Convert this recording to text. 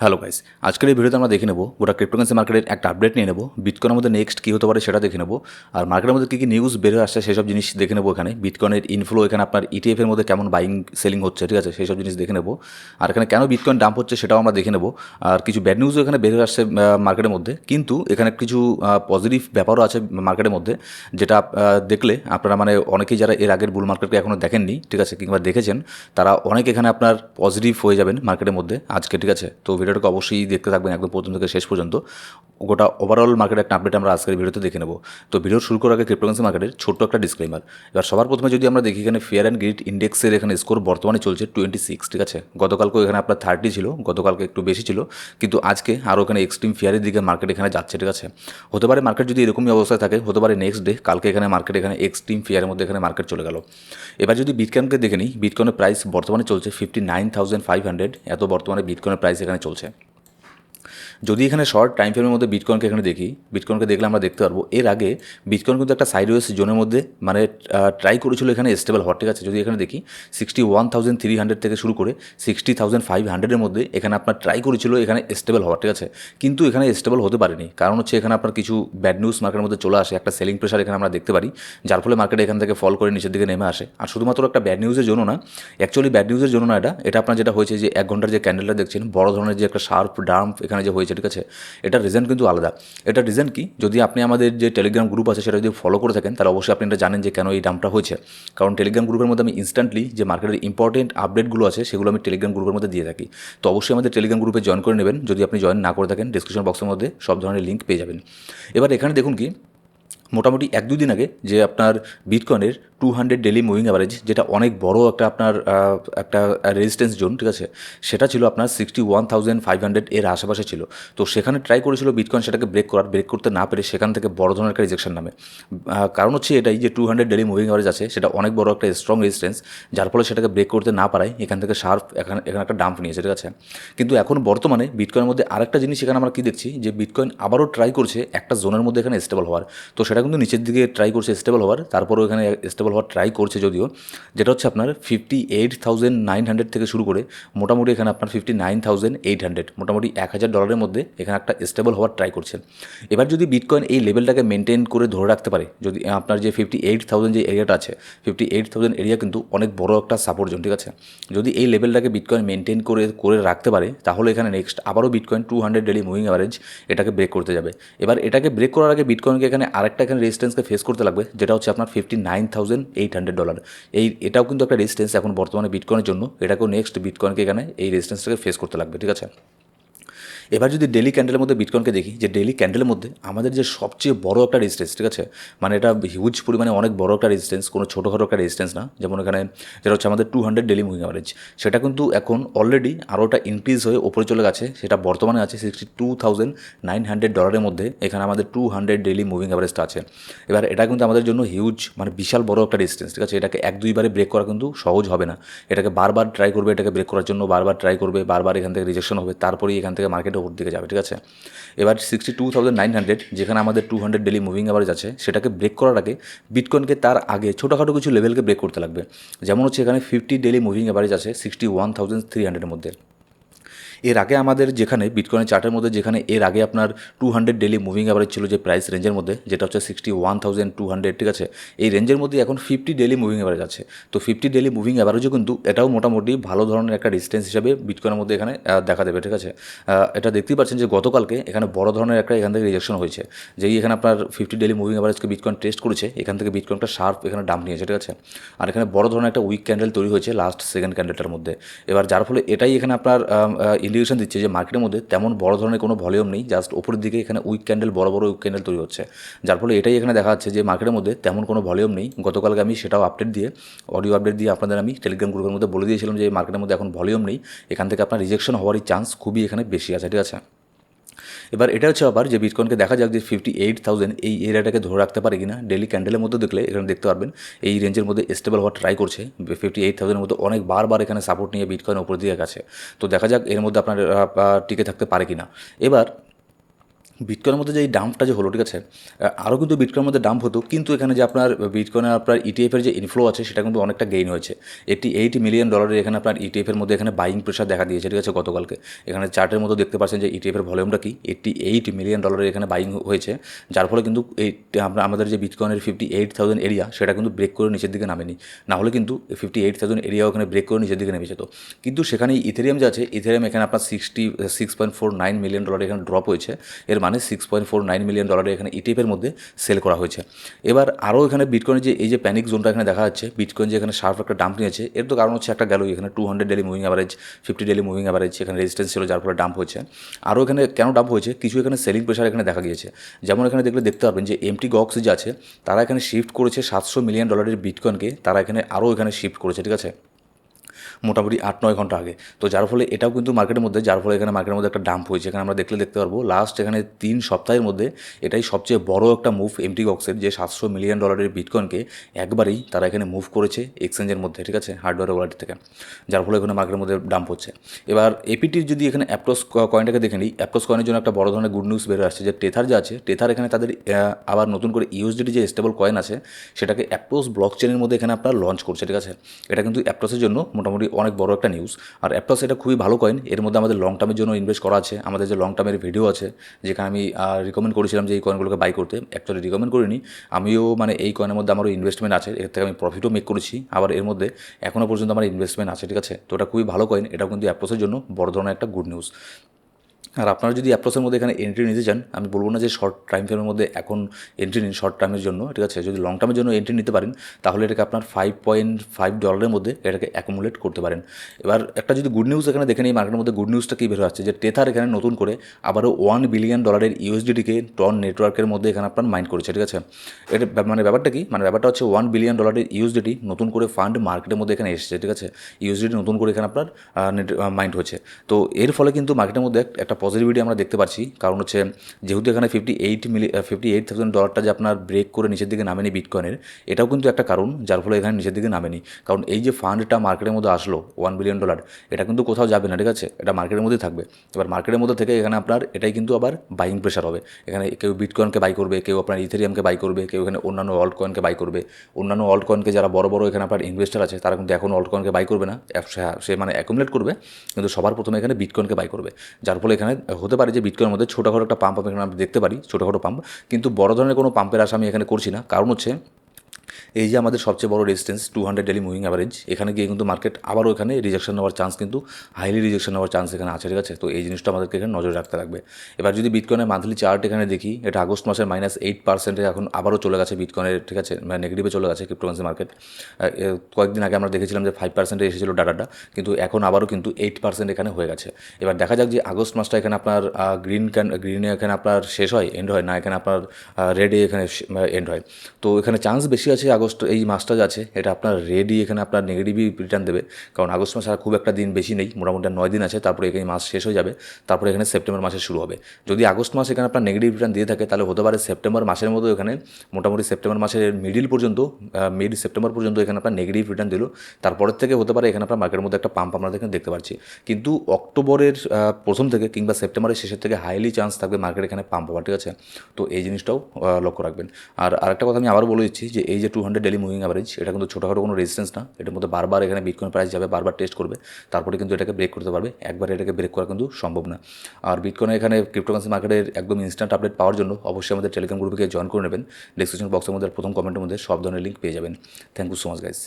Hello guys, আজকের এই ভিডিওতে আমরা দেখে নেব গোটা ক্রিপ্টোকারেন্সি মার্কেটের একটা আপডেট নিয়ে নেব বিটকয়েনের মধ্যে নেক্সট কী হতে পারে সেটা দেখে নেব, আর মার্কেটের মধ্যে কী কী নিউজ বেরো আসছে সেসব জিনিস দেখে নেব এখানে বিটকয়েনের ইনফ্লো এখানে আপনার ইটিএফ এর মধ্যে কেমন বাইং সেলিং হচ্ছে, ঠিক আছে সেই সব জিনিস দেখে নেব, আর এখানে কেন বিটকয়েন ডাম্প হচ্ছে সেটাও আমরা দেখে নেব, আর কিছু ব্যাড নিউজও এখানে বেরো আসছে মার্কেটের মধ্যে, কিন্তু এখানে কিছু পজিটিভ ব্যাপারও আছে মার্কেটের মধ্যে, যেটা দেখলে আপনারা মানে অনেকেই যারা এর আগের বুল মার্কেটকে এখনও দেখেননি, ঠিক আছে, কিংবা দেখেছেন, তারা অনেক এখানে আপনার পজিটিভ হয়ে যাবেন মার্কেটের মধ্যে আজকে, ঠিক আছে, তো ভিডিওটাকে অবশ্যই দেখতে থাকবেন একদম প্রথম থেকে শেষ পর্যন্ত। গোটা ওভারঅল মার্কেটের একটা আপডেট আমরা আজকের ভিডিওতে দেখে নেব। তো ভিডিও শুরু করার আগে ক্রিপ্টোকারেন্সি মার্কেটের ছোট্ট একটা ডিসক্লেমার এবার সবার প্রথমে যদি আমরা দেখি এখানে ফেয়ার অ্যান্ড গ্রিড ইন্ডেক্সের এখানে স্কোর বর্তমানে চলছে টোয়েন্টি সিক্স ঠিক আছে? গতকালকেও এখানে আপনার থার্টি ছিল, গতকালকে একটু বেশি ছিল। কিন্তু আজকে আরও এখানে এক্সট্রিম ফেয়ারের দিকে মার্কেট এখানে যাচ্ছে, ঠিক আছে? হতে পারে মার্কেট যদি এরকমই অবস্থায় থাকে, হতে পারে নেক্সট ডে কালকে এখানে মার্কেট এখানে এক্সট্রিম ফেয়ারের মধ্যে এখানে মার্কেট চলে গেল। এবার যদি বিটকয়েনকে দেখে নিই বিটকয়েনের প্রাইস বর্তমানে চলছে fifty nine thousand five hundred এত বর্তমানে বিটকয়েনের প্রাইস এখানে চলছে। છે. যদি এখানে শর্ট টাইম ফ্রেমের মধ্যে বিটকয়েনকে এখানে দেখি বিটকয়েনকে দেখলে আমরা দেখতে পারব। এর আগে বিটকয়েন কিন্তু একটা সাইডওয়েজ জোনের মধ্যে মানে ট্রাই করেছিল এখানে স্টেবল হওয়ার, ঠিক আছে? যদি এখানে দেখি sixty one thousand three hundred থেকে শুরু করে সিক্সটি থাউজেন্ড ফাইভ হান্ড্রেডের মধ্যে এখানে আপনার ট্রাই করেছিল, এখানে স্টেবল হওয়ার, ঠিক আছে? কিন্তু এখানে স্টেবল হতে পারেনি। কারণ হচ্ছে এখানে আপনার কিছু ব্যাড নিউজ মার্কেটের মধ্যে চলে আসে, একটা সেলিং প্রেশার এখানে আমরা দেখতে পারি, যার ফলে মার্কেট এখান থেকে ফল করে নিচের দিকে নেমে আসে। আর শুধুমাত্র একটা ব্যাড নিউজের জন্য না অ্যাকচুয়ালি ব্যাড নিউজের জন্য না এটা এটা আপনার যেটা হয়েছে যে এক ঘণ্টার যে ক্যান্ডেলটা দেখছেন, বড় ধরনের যে একটা শার্প ডাম্প এখানে যে হয়েছে ঠিক আছে? এটার রিজন কিন্তু আলাদা। এটা রিজন কি? যদি আপনি আমাদের যে টেলিগ্রাম গ্রুপ আছে, সেটা যদি ফলো করে থাকেন, তাহলে অবশ্যই আপনি এটা জানেন যে কেন এই দামটা হয়েছে। কারণ টেলিগ্রাম গ্রুপের মধ্যে আমি ইনস্ট্যান্টলি যে মার্কেটের ইম্পর্টেন্ট আপডেটগুলো আছে, সেগুলো আমি টেলিগ্রাম গ্রুপের মধ্যে দিয়ে থাকি। তো অবশ্যই আমাদের টেলিগ্রাম গ্রুপে জয়েন করে নেবেন। যদি আপনি জয়েন না করে থাকেন ডিসক্রিপশন বক্সের মধ্যে সব ধরনের লিঙ্ক পেয়ে যাবেন। এবার এখানে দেখুন কি? মোটামুটি এক দুই দিন আগে যে আপনার বিটকয়েনের two hundred daily moving average যেটা অনেক বড় একটা আপনার একটা রেজিস্ট্যান্স জোন ঠিক আছে? সেটা ছিল আপনার sixty one thousand five hundred এর আশেপাশে ছিল। তো সেখানে ট্রাই করেছিল বিটকয়েন সেটাকে ব্রেক করার ব্রেক করতে না পেরে সেখান থেকে বড় ধরনের একটা রিজেকশন নামে। কারণ হচ্ছে এটাই যে two hundred daily moving average আছে, সেটা অনেক বড় একটা স্ট্রং রেজিস্ট্যান্স যার ফলে সেটাকে ব্রেক করতে না পারায় এখান থেকে শার্প এখানে এখানে একটা ডাম্প নিয়েছে, ঠিক আছে? কিন্তু এখন বর্তমানে বিটকয়েনের মধ্যে আরেকটা জিনিস এখানে আমরা কি দেখছি, যে বিটকয়েন আবারও ট্রাই করছে একটা জোনের মধ্যে এখানে স্টেবল হওয়ার। তো সেটা কিন্তু নিচের দিকে ট্রাই করছে স্টেবল হওয়ার, তারপরেও এখানে স্টেবল হওয়ার ট্রাই করছে যদিও। যেটা হচ্ছে আপনার fifty eight thousand nine hundred থেকে শুরু করে মোটামুটি এখানে আপনার fifty nine thousand eight hundred মোটামুটি এক হাজার ডলারের মধ্যে এখানে একটা স্টেবল হওয়ার ট্রাই করছে। এবার যদি বিটকয়েন এই লেভেলটাকে মেনটেন করে ধরে রাখতে পারে, যদি আপনার যে ফিফটি এইট থাউজেন্ড যে এরিয়াটা আছে ফিফটি এইট থাউজেন্ড এরিয়া কিন্তু অনেক বড় একটা সাপোর্ট জোন ঠিক আছে? যদি এই লেভেলটাকে বিটকয়েন মেনটেন করে করে রাখতে পারে, তাহলে এখানে নেক্সট আবারও bitcoin two hundred daily moving average এটাকে ব্রেক করতে যাবে। এবার এটাকে ব্রেক করার আগে বিটকয়েনকে এখানে আরেকটা এখানে রেজিস্ট্যান্সকে ফেস করতে লাগবে, যেটা হচ্ছে আপনার fifty nine thousand eight hundred dollar এই, এটাও কিন্তু একটা রেজিস্ট্যান্স এখন বর্তমানে বিটকয়েনের জন্য। এটাকেও নেক্সট বিটকয়েনকে এখানে এই রেজিস্ট্যান্সটাকে ফেস করতে লাগবে, ঠিক আছে? এবার যদি ডেলি ক্যান্ডেলের মধ্যে বিটকয়েনকে দেখি, যে ডেলি ক্যান্ডেলের মধ্যে আমাদের যে সবচেয়ে বড় একটা রেজিস্ট্যান্স ঠিক আছে? মানে এটা হিউজ পরিমাণে অনেক বড় একটা রেজিস্ট্যান্স কোনো ছোটোখাটো একটা রেজিস্ট্যান্স না। যেমন এখানে যেটা হচ্ছে আমাদের two hundred daily moving average সেটা কিন্তু এখন অলরেডি আরও একটা ইনক্রিজ হয়ে ওপরে চলে গেছে, সেটা বর্তমানে আছে sixty two thousand nine hundred ডলারের মধ্যে। এখানে আমাদের টু হান্ড্রেড ডেলি মুভিং অ্যাভারেজটা আছে। এবার এটা কিন্তু আমাদের জন্য হিউজ মানে বিশাল বড় একটা ডিস্টেন্স ঠিক আছে? এটাকে এক দুইবারে ব্রেক করা কিন্তু সহজ হবে না। এটাকে বারবার ট্রাই করবে, এটাকে ব্রেক করার জন্য বারবার ট্রাই করবে, বারবার এখান থেকে রিজেকশন হবে, তারপরেই এখান থেকে মার্কেটে ওপর দিকে যাবে, ঠিক আছে? এবার sixty two thousand nine hundred যেখানে আমাদের two hundred daily moving average আছে, সেটাকে ব্রেক করার আগে বিটকয়েনকে তার আগে ছোটোখাটো কিছু লেভেলকে ব্রেক করতে লাগবে। যেমন হচ্ছে এখানে ফিফটি ডেলি মুভিং অ্যাভারেজ আছে সিক্সটি ওয়ান থাউজেন্ড থ্রি হান্ড্রেডের মধ্যে। এর আগে আমাদের যেখানে বিটকয়েনের চার্টের মধ্যে যেখানে এর আগে আপনার two hundred daily moving average ছিল যে প্রাইস রেঞ্জের মধ্যে, যেটা হচ্ছে sixty one thousand two hundred ঠিক আছে? এই রেঞ্জের মধ্যে এখন ফিফটি ডেলি মুভিং অ্যাভারেজ আছে। তো ফিফটি ডেলি মুভিং অ্যাভারেজও কিন্তু এটাও মোটামুটি ভালো ধরনের একটা ডিস্টেন্স হিসাবে বিটকয়েনের মধ্যে এখানে দেখা দেবে, ঠিক আছে? এটা দেখতেই পাচ্ছেন যে গতকালকে এখানে বড় ধরনের একটা এখান থেকে রিজেকশন হয়েছে। যেই এখানে আপনার ফিফটি ডেলি মুভিং অ্যাভারেজকে বিটকয়েন টেস্ট করেছে, এখান থেকে বিটকয়েনটা শার্প এখানে ডাম্প নিয়েছে, ঠিক আছে? আর এখানে বড় ধরনের একটা উইক ক্যান্ডেল তৈরি হয়েছে লাস্ট সেকেন্ড ক্যান্ডেলটার মধ্যে। এবার যার ফলে এটাই এখানে আপনার ইন্ডিকেশন দিচ্ছে যে মার্কেটের মধ্যে তেমন বড় ধরনের কোনো ভলিউম নেই জাস্ট ওপরের দিকে এখানে উইক ক্যান্ডেল বড় বড় উইক ক্যান্ডেল তৈরি হচ্ছে। যার ফলে এটাই এখানে দেখা যাচ্ছে যে মার্কেটের মধ্যে তেমন কোনো ভলিউম নেই। গতকালকে আমি সেটাও আপডেট দিয়ে অডিও আপডেট দিয়ে আপনাদের আমি টেলিগ্রাম গ্রুপের মধ্যে বলে দিয়েছিলাম যে মার্কেটের মধ্যে এখন ভলিউম নেই। এখান থেকে আপনার রিজেকশন হওয়ারই চান্স খুবই এখানে বেশি আছে, ঠিক আছে? এবার এটা হচ্ছে আবার যে বিটকয়েনকে দেখা যাক যে ফিফটি এইট থাউজেন্ড এই এরিয়াটাকে ধরে রাখতে পারে কিনা। ডেলি ক্যান্ডেলের মধ্যে দেখলে এখানে দেখতে পারবেন, এই রেঞ্জের মধ্যে স্টেবল হওয়ার ট্রাই করছে। ফিফটি এইট থাউজেন্ডের মধ্যে অনেক বারবার এখানে সাপোর্ট নিয়ে বিটকয়েন ওপর দিয়ে গেছে। তো দেখা যাক এর মধ্যে আপনার টিকে থাকতে পারে কিনা। এবার বিটকয়েনের মধ্যে যে এই ডাম্পটা যে হলো, ঠিক আছে? আরও কিন্তু বিটকয়েনের মধ্যে ডাম্প হতো, কিন্তু এখানে যে আপনার বিটকয়েনের আপনার ইটিএফের যে ইনফ্লো আছে, সেটা কিন্তু অনেকটা গেইন হয়েছে। এইটি এইট মিলিয়ন ডলারের এখানে আপনার ইটিএফের মধ্যে এখানে বাইং প্রেশার দেখা দিয়েছে, ঠিক আছে, গতকালকে। এখানে চার্টের মধ্যে দেখতে পাচ্ছেন যে ইটিএফের ভলিউমটা কি? এইটটি এইট মিলিয়ন ডলারের এখানে বাইং হয়েছে, যার ফলে কিন্তু এই আমাদের যে বিটকয়েনের ফিফটি এইট থাউজেন্ড এরিয়া সেটা কিন্তু ব্রেক করে নিচের দিকে নামেনি। না হলে কিন্তু ফিফটি এইট থাউজেন্ড এরিয়া ওখানে ব্রেক করে নিচের দিকে নেমে যেত কিন্তু সেখানে ইথেরিয়াম যে আছে ইথেরিয়াম এখানে আপনার sixty six point four nine million dollar এখানে ড্রপ হয়েছে। এর মানে six point four nine million ডলারের এখানে ইটিএফের মধ্যে সেল করা হয়েছে। এবার আরও এখানে বিটকয়েনের যে এই যে প্যানিক জোনটা এখানে দেখা যাচ্ছে বিটকয়েন যে এখানে শার্প একটা ডাম্প নিয়েছে, এর তো কারণ হচ্ছে একটা গেল এখানে two hundred daily moving average fifty daily moving average এখানে রেজিস্ট্যান্স ছিল, যার ফলে ডাম্প হয়েছে। আরও এখানে কেন ডাম্প হয়েছে? কিছু এখানে সেলিং প্রেশার এখানে দেখা গিয়েছে। যেমন এখানে দেখলে দেখতে পাবেন যে এমটি গক্স যে আছে, তারা এখানে শিফট করেছে সাতশো মিলিয়ন ডলারের বিটকয়েনকে তারা এখানে আরও এখানে শিফট করেছে, ঠিক আছে? মোটামুটি আট, নয় ঘণ্টা আগে। তো যার ফলে এটাও কিন্তু মার্কেটের মধ্যে, যার ফলে এখানে মার্কেটের মধ্যে একটা ডাম্প হয়েছে। এখানে আমরা দেখলে দেখতে পারব লাস্ট এখানে তিন সপ্তাহের মধ্যে এটাই সবচেয়ে বড় একটা মুভ এমটি গক্সের যে সাতশো মিলিয়ন ডলারের বিটকয়েনকে একবারেই তারা এখানে মুভ করেছে এক্সচেঞ্জের মধ্যে, ঠিক আছে? হার্ডওয়্যার ওয়ালেট থেকে। যার ফলে এখানে মার্কেটের মধ্যে ডাম্প হচ্ছে। এবার এপিটির যদি এখানে অ্যাপ্রোস কয়েনটাকে দেখে নিই অ্যাপ্রোস কয়েনের জন্য একটা বড় ধরনের গুড নিউজ বেরো আসছে যে টেথার যে আছে টেথার এখানে তাদের আবার নতুন করে ইউএসডিটি যে স্টেবল কয়েন আছে, সেটাকে অ্যাপ্রোস ব্লক চেনের মধ্যে এখানে আপনার লঞ্চ করছে, ঠিক আছে? এটা কিন্তু অ্যাপটোসের জন্য মোটামুটি অনেক বড় একটা নিউজ আর অ্যাপটস এটা খুবই ভালো কয়েন এর মধ্যে আমাদের লং টার্মের জন্য ইনভেস্ট করা আছে। আমাদের যে লং টার্মের ভিডিও আছে, যেখানে আমি রিকমেন্ড করেছিলাম যে এই কয়েনগুলোকে বাই করতে। অ্যাকচুয়ালি রিকমেন্ড করিনি। আমিও মানে এই কয়েনের মধ্যে আমারও ইনভেস্টমেন্ট আছে। এর থেকে আমি প্রফিটও মেক করেছি। আবার এর মধ্যে এখনও পর্যন্ত আমার ইনভেস্টমেন্ট আছে, ঠিক আছে? তো এটা খুবই ভালো কয়েন এটা কিন্তু অ্যাপসের জন্য বড় ধরনের একটা গুড নিউজ আর আপনারা যদি অ্যাপ্রোসের মধ্যে এখানে এন্ট্রি নিতে চান, আমি বলব না যে শর্ট টাইম ফ্রেমের মধ্যে এখন এন্ট্রি নিন শর্ট টাইমের জন্য, ঠিক আছে? যদি লং টার্মের জন্য এন্ট্রি নিতে পারেন, তাহলে এটাকে আপনার ফাইভ পয়েন্ট ফাইভ ডলারের মধ্যে এটাকে অ্যাকুমুলেট করতে পারেন। এবার একটা যদি গুড নিউজ এখানে দেখে নিই মার্কেটের মধ্যে গুড নিউজটা কী বের হচ্ছে যে টেথার এখানে নতুন করে আবারও ওয়ান বিলিয়ন ডলারের ইউএসডিটিকে টন নেটওয়ার্কের মধ্যে এখানে আপনার মাইন্ড করেছে, ঠিক আছে? এটা মানে ব্যাপারটা কি? মানে ব্যাপারটা হচ্ছে ওয়ান বিলিয়ন ডলারের ইউএসডিটি নতুন করে ফান্ড মার্কেটের মধ্যে এখানে এসেছে, ঠিক আছে? ইউএসডিটি নতুন করে এখানে আপনার মাইন্ড হয়েছে। তো এর ফলে কিন্তু মার্কেটের মধ্যে এক- একটা পজিটিভিটি আমরা দেখতে পাচ্ছি কারণ হচ্ছে যেহেতু এখানে ফিফটি এইট মিলি ফিফটি এইট থাউজেন্ড ডলারটা যে আপনার ব্রেক করে নিচের দিকে নামেনি বিটকয়েনের এটাও কিন্তু একটা কারণ, যার ফলে এখানে নিচের দিকে নামেনি। কারণ এই যে ফান্ডটা মার্কেটের মধ্যে আসলো ওয়ান বিলিয়ন ডলার এটা কিন্তু কোথাও যাবে না, ঠিক আছে? এটা মার্কেটের মধ্যেই থাকবে। এবার মার্কেটের মধ্যে থেকে এখানে আপনার এটাই কিন্তু আবার বাইং প্রেশার হবে। এখানে কেউ বিটকয়েনকে বাই করবে, কেউ আপনার ইথেরিয়ামকে বাই করবে, কেউ এখানে অন্যান্য অল্ট কয়েনকে বাই করবে। অন্যান্য অল্ট কয়েনকে যারা বড় বড় এখানে আপনার ইনভেস্টার আছে, তারা কিন্তু এখন অল্ট কয়েনকে বাই করবে না। সে- মানে অ্যাকুমুলেট করবে, কিন্তু সবার প্রথমে এখানে বিটকয়েনকে বাই করবে। যার ফলে এখানে হতে পারে যে বিটকয়ের মধ্যে ছোটোখাটো একটা পাম্প আমি এখানে দেখতে পারি, ছোটোখাটো পাম্প কিন্তু বড় ধরনের কোনো পাম্পের আশা আমি এখানে করছি না। কারণ হচ্ছে এই যে আমাদের সবচেয়ে বড় resistance two hundred daily moving average এখানে গিয়ে কিন্তু মার্কেট আবারও এখানে রিজেকশন নেওয়ার চান্স কিন্তু হাইলি রিজেকশন নেওয়ার চান্স এখানে আছে, ঠিক আছে? তো এই জিনিসটা আমাদেরকে এখানে নজর রাখতে লাগবে। এবার যদি বিটকয়েনের মান্থলি চার্ট এখানে দেখি, এটা আগস্ট মাসের মাইনাস এইট পার্সেন্টে এখন আবারও চলে গেছে বিটকয়েনের ঠিক আছে? মানে নেগেটিভে চলে গেছে ক্রিপ্টোকারেন্সি মার্কেট কয়েকদিন আগে আমরা দেখেছিলাম যে ফাইভ পার্সেন্টে এসেছিল ডাটাটা কিন্তু এখন আবারও কিন্তু এইট পার্সেন্ট এখানে হয়ে গেছে। এবার দেখা যাক যে আগস্ট মাসটা এখানে আপনার গ্রিন ক্যান গ্রিনে এখানে আপনার শেষ হয় এন্ড হয়, না এখানে আপনার রেডে এখানে এন্ড হয়। তো এখানে চান্স বেশি আছে আগস্ট এই মাসটা আছে, এটা আপনার রেডি এখানে আপনার নেগেটিভই রিটার্ন দেবে। কারণ আগস্ট মাস আর খুব একটা দিন বেশি নেই, মোটামুটি নয় দিন আছে, তারপরে এখানে মাস শেষ হয়ে যাবে, তারপরে এখানে সেপ্টেম্বর মাসে শুরু হবে। যদি আগস্ট মাস এখানে আপনার নেগেটিভ রিটার্ন দিয়ে থাকে, তাহলে হতে পারে সেপ্টেম্বর মাসের মতো এখানে মোটামুটি সেপ্টেম্বর মাসের মিডিল পর্যন্ত মিড সেপ্টেম্বর পর্যন্ত এখানে আপনার নেগেটিভ রিটার্ন দিল। তারপরের থেকে হতে পারে এখানে আপনার মার্কেটের মধ্যে একটা পাম্প আমরা এখানে দেখতে পাচ্ছি। কিন্তু অক্টোবরের প্রথম থেকে কিংবা সেপ্টেম্বরের শেষের থেকে হাইলি চান্স থাকবে মার্কেট এখানে পাম্প হওয়ার, ঠিক আছে? তো এই জিনিসটাও লক্ষ্য রাখবেন। আর আরেকটা কথা আমি আবার বলে দিচ্ছি যে এই যে two hundred daily moving average এটা কিন্তু ছোটোখাটো কোনো রেজিস্ট্যান্স না। এটার মধ্যে বারবার এখানে বিটকয়েন প্রাইস যাবে, বারবার টেস্ট করবে, তারপরে কিন্তু এটাকে ব্রেক করতে পারবে। একবার এটাকে ব্রেক করা কিন্তু সম্ভব না। আর বিটকয়েন এখানে ক্রিপ্টোকারেন্সি মার্কেটের একদম ইনস্ট্যান্ট আপডেট পাওয়ার জন্য অবশ্যই আমাদের টেলিগ্রাম গ্রুপকে জয়েন করে নেবেন। ডিসক্রিপশন বক্সের মধ্যে প্রথম কমেন্টের মধ্যে সব ধরনের লিঙ্ক পেয়ে যাবেন। Thank you so much guys